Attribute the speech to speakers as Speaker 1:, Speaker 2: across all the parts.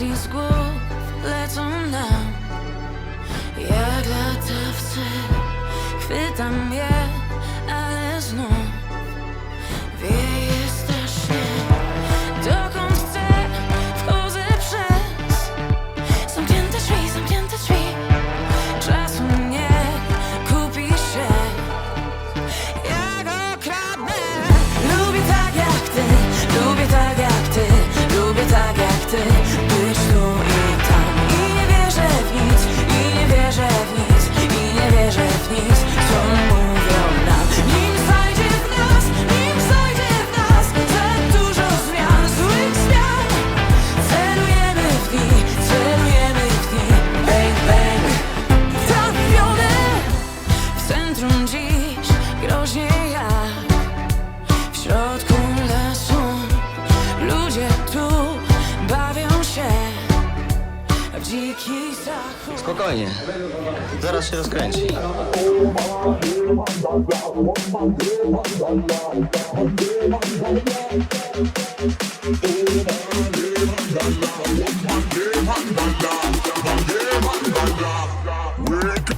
Speaker 1: Myśli z głów lecą nam Jak latawce Chwytam je, w środku lasu ludzie tu bawią się w dziki zachód.
Speaker 2: Spokojnie, zaraz się rozkręci.
Speaker 3: Nie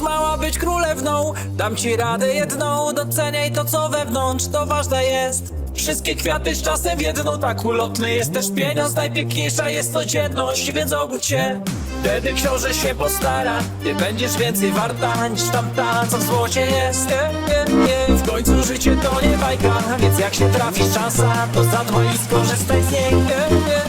Speaker 3: Mała być królewną, dam ci radę jedną. Doceniaj to co wewnątrz, to ważne jest. Wszystkie kwiaty z czasem jedną, tak ulotny jest też pieniądz. Najpiękniejsza jest codzienność, więc obudź się. Wtedy książę się postara, ty będziesz więcej warta Niż tamta, co w złocie jest. Nie, nie, nie. W końcu życie to nie bajka, więc jak się trafi szansa To zadbaj i skorzystaj z niej. Nie, nie.